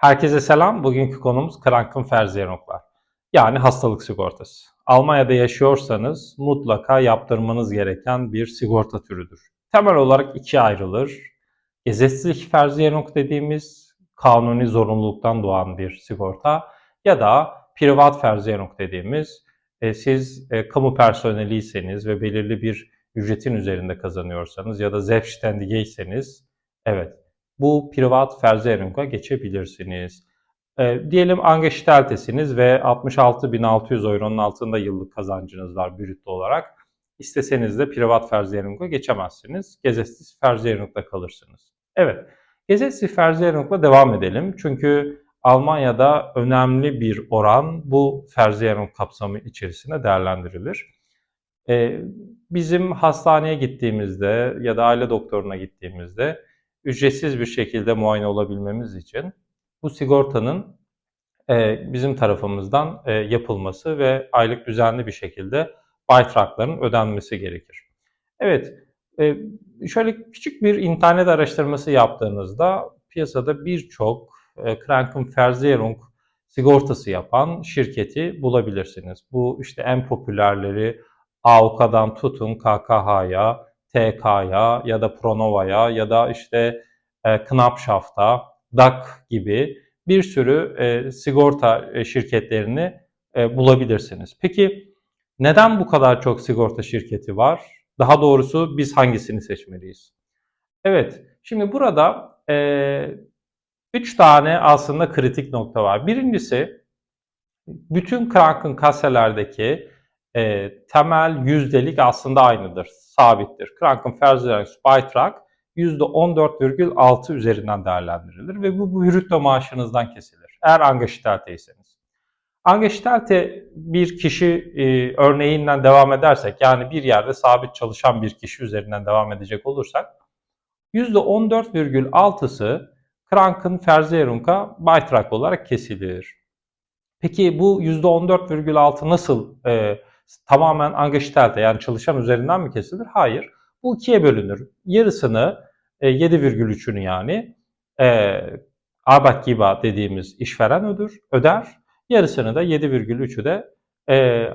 Herkese selam. Bugünkü konumuz Krankenversicherunglar. Yani hastalık sigortası. Almanya'da yaşıyorsanız mutlaka yaptırmanız gereken bir sigorta türüdür. Temel olarak ikiye ayrılır. Gesetzlich Versicherung dediğimiz kanuni zorunluluktan doğan bir sigorta ya da Privat Versicherung dediğimiz e, siz e, kamu personeliyseniz ve belirli bir ücretin üzerinde kazanıyorsanız ya da Selbstständigeyseniz evet bu privat Versicherung'a geçebilirsiniz. E, diyelim Angestellte'siniz ve 66.600 euronun altında yıllık kazancınız var brüt olarak. İsteseniz de privat Versicherung'a geçemezsiniz. Gesetzlich Versicherung'da kalırsınız. Evet, Gesetzlich Versicherung'la devam edelim. Çünkü Almanya'da önemli bir oran bu Versicherung kapsamı içerisinde değerlendirilir. Ee, bizim hastaneye gittiğimizde ya da aile doktoruna gittiğimizde ücretsiz bir şekilde muayene olabilmemiz için bu sigortanın e, bizim tarafımızdan e, yapılması ve aylık düzenli bir şekilde baytrakların ödenmesi gerekir. Evet, e, şöyle küçük bir internet araştırması yaptığınızda piyasada birçok e, Krankenversicherung sigortası yapan şirketi bulabilirsiniz. Bu işte en popülerleri AOK'dan tutun KKH'ya, TK'ya ya da Pronova'ya ya da işte e, Knappschaft'a, DAK gibi bir sürü e, sigorta e, şirketlerini e, bulabilirsiniz. Peki neden bu kadar çok sigorta şirketi var? Daha doğrusu biz hangisini seçmeliyiz? Evet, şimdi burada e, üç tane aslında kritik nokta var. Birincisi, bütün Krankenkasselerdeki e, temel yüzdelik aslında aynıdır, sabittir. Krankenversicherungsbeitrag %14,6 üzerinden değerlendirilir ve bu brütto maaşınızdan kesilir. Eğer Angestellte'yseniz. Angestellte bir kişi e, örneğinden devam edersek yani bir yerde sabit çalışan bir kişi üzerinden devam edecek olursak %14,6'sı Krankenversicherung'a Beitrag olarak kesilir. Peki bu %14,6 nasıl e, tamamen Angestellte yani çalışan üzerinden mi kesilir? Hayır. Bu ikiye bölünür. Yarısını e, 7,3'ünü yani e, Arbeitgeber dediğimiz işveren ödür, öder. Yarısını da 7,3'ü de e,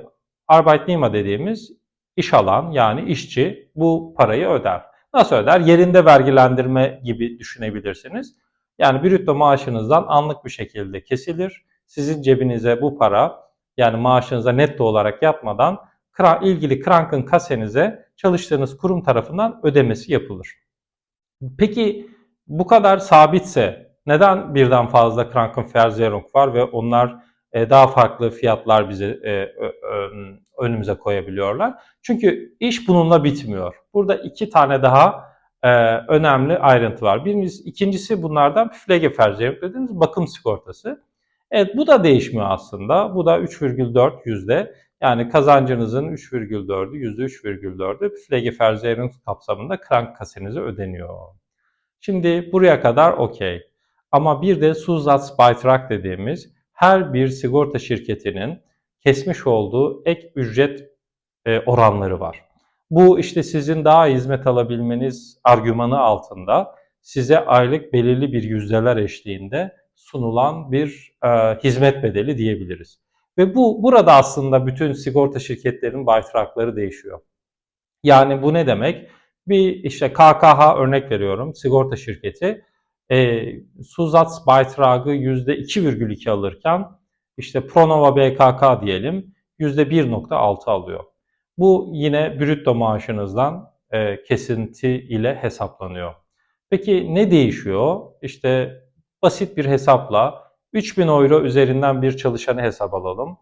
Arbeitnehmer dediğimiz iş alan yani işçi bu parayı öder. Nasıl öder? Yerinde vergilendirme gibi düşünebilirsiniz. Yani brütto maaşınızdan anlık bir şekilde kesilir. Sizin cebinize bu para yani maaşınıza netto olarak yatmadan ilgili Kranken kasenize çalıştığınız kurum tarafından ödemesi yapılır. Peki bu kadar sabitse neden birden fazla Krankenversicherung var ve onlar e, daha farklı fiyatlar bize e, önümüze koyabiliyorlar? Çünkü iş bununla bitmiyor. Burada iki tane daha e, önemli ayrıntı var. Birincisi, ikincisi bunlardan Pflegeversicherung dediğimiz bakım sigortası. Evet bu da değişmiyor aslında. Bu da 3,4 yüzde. Yani kazancınızın 3,4'ü %3,4'ü Pflegeversicherung kapsamında Krankenkasseniz'e ödeniyor. Şimdi buraya kadar okey. Ama bir de Zusatzbeitrag dediğimiz her bir sigorta şirketinin kesmiş olduğu ek ücret e, oranları var. Bu işte sizin daha hizmet alabilmeniz argümanı altında size aylık belirli bir yüzdeler eşliğinde sunulan bir e, hizmet bedeli diyebiliriz. Ve bu burada aslında bütün sigorta şirketlerinin baytrakları değişiyor. Yani bu ne demek? Bir işte KKH örnek veriyorum sigorta şirketi e, Zusatzbeitrag'ı %2,2 alırken işte Pronova BKK diyelim %1,6 alıyor. Bu yine brütto maaşınızdan e, kesinti ile hesaplanıyor. Peki ne değişiyor? İşte basit bir hesapla 3000 euro üzerinden bir çalışanı hesap alalım.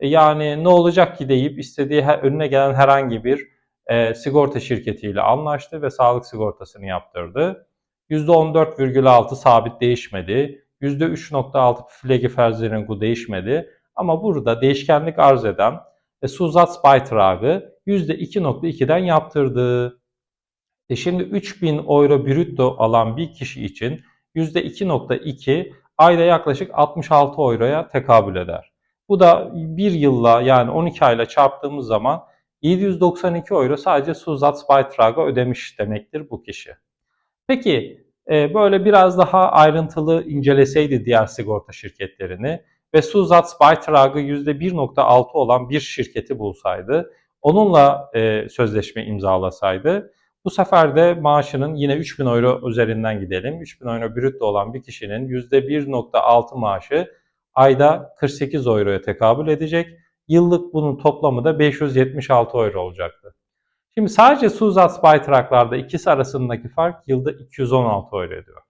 E, yani ne olacak ki deyip istediği önüne gelen herhangi bir e, sigorta şirketiyle anlaştı ve sağlık sigortasını yaptırdı. %14,6 sabit değişmedi. %3,6 Pflegeversicherung değişmedi. Ama burada değişkenlik arz eden e, Zusatzbeitrag'ı %2,2'den yaptırdı. E şimdi 3000 euro brütto alan bir kişi için %2,2 ayda yaklaşık 66 euroya tekabül eder. Bu da bir yılla yani 12 ayla çarptığımız zaman 792 euro sadece Zusatzbeitrag'a ödemiş demektir bu kişi. Peki e, böyle biraz daha ayrıntılı inceleseydi diğer sigorta şirketlerini ve Zusatzbeitrag'ı %1.6 olan bir şirketi bulsaydı, onunla e, sözleşme imzalasaydı, bu sefer de maaşının yine 3000 euro üzerinden gidelim. 3000 euro brütte olan bir kişinin %1.6 maaşı ayda 48 euroya tekabül edecek. Yıllık bunun toplamı da 576 euro olacaktı. Şimdi sadece Zusatzbeitrag'larda ikisi arasındaki fark yılda 216 euro ediyor.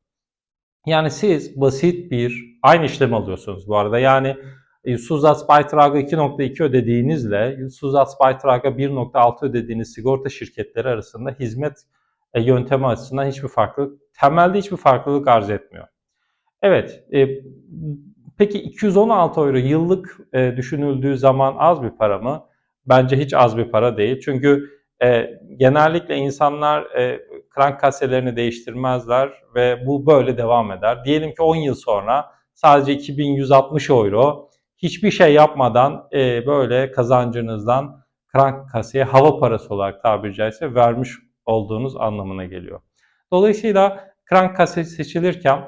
Yani siz basit bir aynı işlemi alıyorsunuz bu arada. Yani e, Zusatzbeitrag'a 2.2 ödediğinizle Zusatzbeitrag'a 1.6 ödediğiniz sigorta şirketleri arasında hizmet e, yöntemi açısından hiçbir farklılık, temelde hiçbir farklılık arz etmiyor. Evet, e, peki 216 euro yıllık e, düşünüldüğü zaman az bir para mı? Bence hiç az bir para değil. Çünkü e, genellikle insanlar e, krank kaselerini değiştirmezler ve bu böyle devam eder. Diyelim ki 10 yıl sonra sadece 2160 euro hiçbir şey yapmadan e, böyle kazancınızdan krank kaseye hava parası olarak tabiri caizse vermiş olduğunuz anlamına geliyor. Dolayısıyla krank kase seçilirken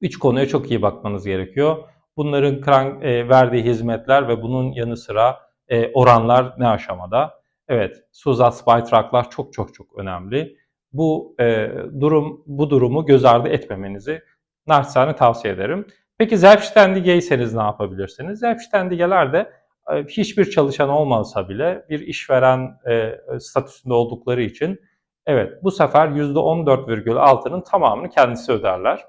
üç konuya çok iyi bakmanız gerekiyor. Bunların krank e, verdiği hizmetler ve bunun yanı sıra e, oranlar ne aşamada? Evet, Zusatzbeitrag'lar çok çok çok önemli. Bu e, durum bu durumu göz ardı etmemenizi naçizane tavsiye ederim. Peki Selbstständige'yseniz ne yapabilirsiniz? Selbstständige'ler de e, hiçbir çalışan olmasa bile bir işveren e, statüsünde oldukları için evet bu sefer %14,6'nın tamamını kendisi öderler.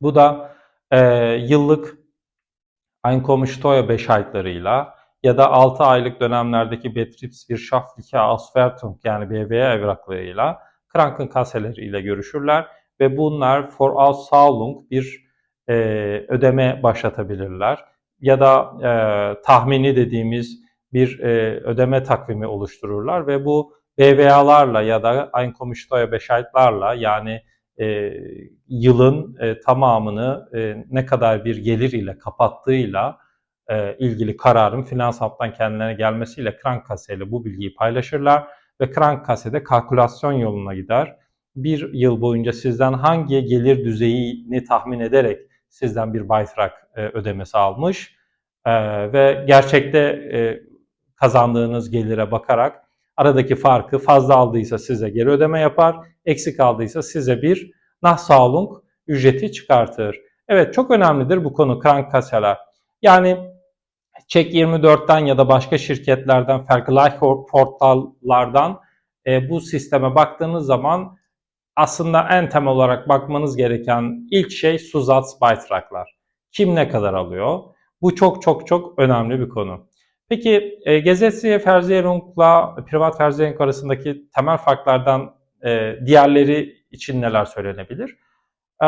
Bu da e, yıllık Einkommensteuer 5 aylarıyla ya da 6 aylık dönemlerdeki Betriebswirtschaftliche Auswertung yani BWA evraklarıyla Krankenkasseleriyle görüşürler ve bunlar Vorauszahlung bir e, ödeme başlatabilirler. Ya da e, tahmini dediğimiz bir e, ödeme takvimi oluştururlar ve bu BVA'larla ya da Einkommensteuer Bescheid'larla yani e, yılın e, tamamını e, ne kadar bir gelir ile kapattığıyla e, ilgili kararın finans haptan kendilerine gelmesiyle Krankkase ile bu bilgiyi paylaşırlar ve Krankkase kalkülasyon yoluna gider. Bir yıl boyunca sizden hangi gelir düzeyini tahmin ederek sizden bir baytrak e, ödemesi almış e, ve gerçekte e, kazandığınız gelire bakarak aradaki farkı fazla aldıysa size geri ödeme yapar, eksik aldıysa size bir Nachzahlung ücreti çıkartır. Evet çok önemlidir bu konu Krankkasseler. Yani Check 24'ten ya da başka şirketlerden, Vergleich portallardan e, bu sisteme baktığınız zaman aslında en temel olarak bakmanız gereken ilk şey Zusatzbeitrag'lar. Kim ne kadar alıyor? Bu çok çok çok önemli bir konu. Peki e, Gesetzliche Versicherung'la privat Versicherung arasındaki temel farklardan e, diğerleri için neler söylenebilir? E,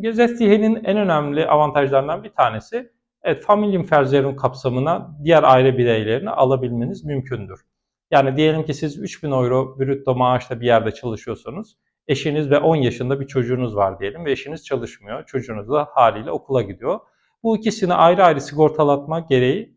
Gesetzliche'nin en önemli avantajlarından bir tanesi Evet, Familienversicherung kapsamına diğer aile bireylerini alabilmeniz mümkündür. Yani diyelim ki siz 3000 euro brütto maaşla bir yerde çalışıyorsanız, eşiniz ve 10 yaşında bir çocuğunuz var diyelim ve eşiniz çalışmıyor, çocuğunuz da haliyle okula gidiyor. Bu ikisini ayrı ayrı sigortalatma gereği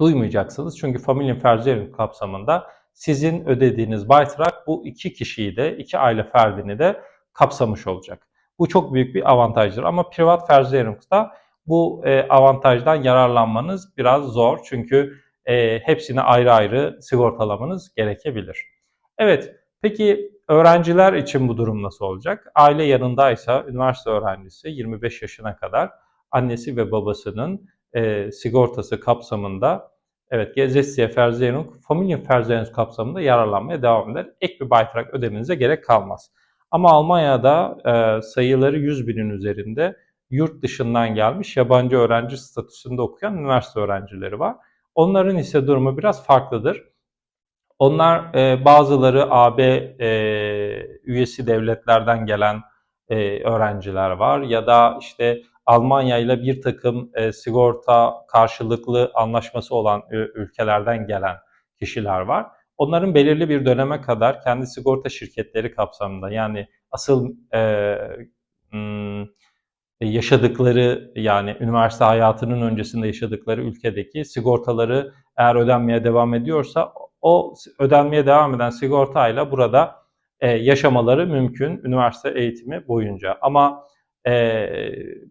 duymayacaksınız. Çünkü Familienversicherung kapsamında sizin ödediğiniz baytrak bu iki kişiyi de, iki aile ferdini de kapsamış olacak. Bu çok büyük bir avantajdır. Ama privat Versicherung'da bu e, avantajdan yararlanmanız biraz zor. Çünkü e, hepsini ayrı ayrı sigortalamanız gerekebilir. Evet, peki öğrenciler için bu durum nasıl olacak? Aile yanındaysa üniversite öğrencisi 25 yaşına kadar annesi ve babasının e, sigortası kapsamında Evet, Gesetzliche Versicherung, Familienversicherung kapsamında yararlanmaya devam eder. Ek bir baytrak ödemenize gerek kalmaz. Ama Almanya'da e, sayıları 100 binin üzerinde yurt dışından gelmiş yabancı öğrenci statüsünde okuyan üniversite öğrencileri var. Onların ise durumu biraz farklıdır. Onlar e, bazıları AB e, üyesi devletlerden gelen e, öğrenciler var ya da işte Almanya ile bir takım e, sigorta karşılıklı anlaşması olan ülkelerden gelen kişiler var. Onların belirli bir döneme kadar kendi sigorta şirketleri kapsamında yani asıl e, hmm, e, yaşadıkları yani üniversite hayatının öncesinde yaşadıkları ülkedeki sigortaları eğer ödenmeye devam ediyorsa o ödenmeye devam eden sigortayla burada e, yaşamaları mümkün üniversite eğitimi boyunca. Ama e,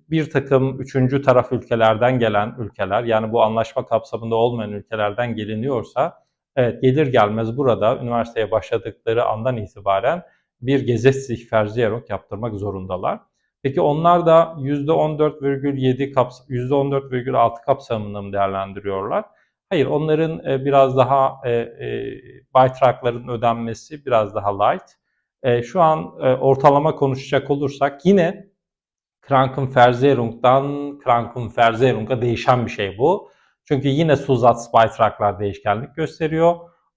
bir takım üçüncü taraf ülkelerden gelen ülkeler yani bu anlaşma kapsamında olmayan ülkelerden geliniyorsa evet gelir gelmez burada üniversiteye başladıkları andan itibaren bir Gesetzlich Versicherung yaptırmak zorundalar. Peki onlar da %14,7 kaps %14,6 kapsamında mı değerlendiriyorlar? Hayır, onların e, biraz daha e, e, baytrakların ödenmesi biraz daha light. Şu an ortalama konuşacak olursak yine Krankenversicherung'dan Krankenversicherung'a değişen bir şey bu. Çünkü yine Zusatzbeitraklar değişkenlik gösteriyor.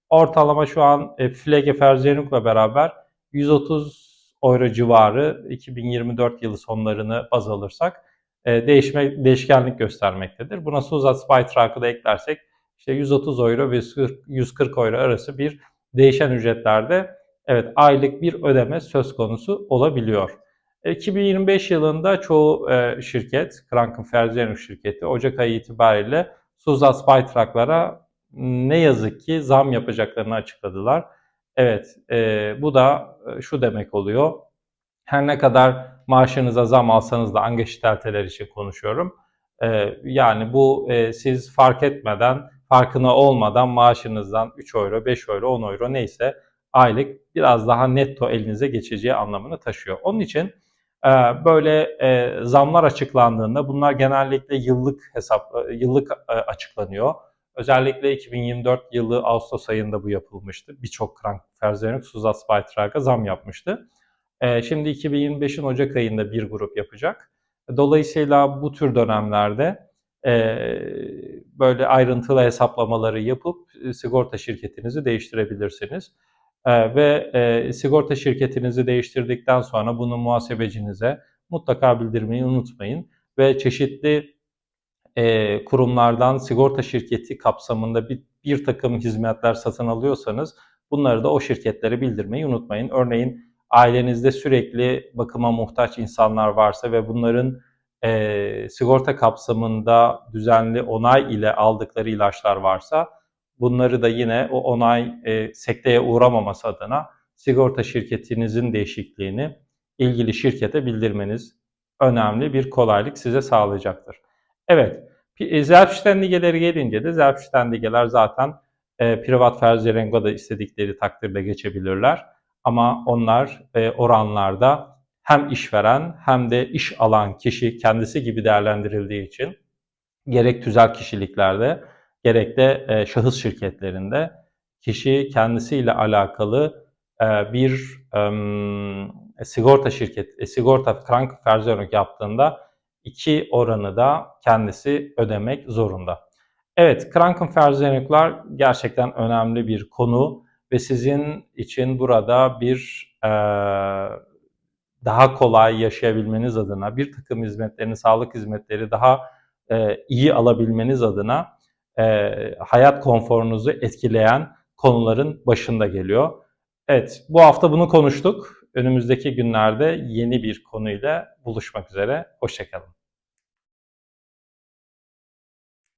Ortalama şu an Pflegeversicherung'la beraber 130 euro civarı 2024 yılı sonlarını baz alırsak değişme, değişkenlik göstermektedir. Buna Zusatzbeitrak'ı da eklersek işte 130 euro ve 140 euro arası bir değişen ücretlerde evet aylık bir ödeme söz konusu olabiliyor. 2025 yılında çoğu e, şirket, Krankenversicherung şirketi Ocak ayı itibariyle Zusatzbeitraklara ne yazık ki zam yapacaklarını açıkladılar. Evet, e, bu da e, şu demek oluyor. Her ne kadar maaşınıza zam alsanız da angestellteler için konuşuyorum. E, yani bu e, siz fark etmeden, farkına olmadan maaşınızdan 3 euro, 5 euro, 10 euro neyse aylık biraz daha netto elinize geçeceği anlamını taşıyor. Onun için e, böyle e, zamlar açıklandığında bunlar genellikle yıllık hesap yıllık e, açıklanıyor. Özellikle 2024 yılı Ağustos ayında bu yapılmıştı. Birçok Krankenversicherung Zusatzbeitrag'a zam yapmıştı. Şimdi 2025'in Ocak ayında bir grup yapacak. Dolayısıyla bu tür dönemlerde böyle ayrıntılı hesaplamaları yapıp e, sigorta şirketinizi değiştirebilirsiniz. E, ve e, sigorta şirketinizi değiştirdikten sonra bunu muhasebecinize mutlaka bildirmeyi unutmayın. Ve çeşitli e, kurumlardan sigorta şirketi kapsamında bir, bir takım hizmetler satın alıyorsanız bunları da o şirketlere bildirmeyi unutmayın. Örneğin ailenizde sürekli bakıma muhtaç insanlar varsa ve bunların e, sigorta kapsamında düzenli onay ile aldıkları ilaçlar varsa bunları da yine o onay e, sekteye uğramaması adına sigorta şirketinizin değişikliğini ilgili şirkete bildirmeniz önemli bir kolaylık size sağlayacaktır. Evet, Selbstständige'leri gelince de Selbstständige'ler zaten e, privat Versicherung'a da istedikleri takdirde geçebilirler. Ama onlar e, oranlarda hem işveren hem de iş alan kişi kendisi gibi değerlendirildiği için gerek tüzel kişiliklerde gerek de e, şahıs şirketlerinde kişi kendisiyle alakalı e, bir e, sigorta şirket, e, sigorta Krankenversicherung yaptığında iki oranı da kendisi ödemek zorunda. Evet, Krankenversicherung'lar gerçekten önemli bir konu ve sizin için burada bir e, daha kolay yaşayabilmeniz adına, bir takım hizmetlerini, sağlık hizmetleri daha e, iyi alabilmeniz adına e, hayat konforunuzu etkileyen konuların başında geliyor. Evet, bu hafta bunu konuştuk. Önümüzdeki günlerde yeni bir konuyla buluşmak üzere. Hoşçakalın.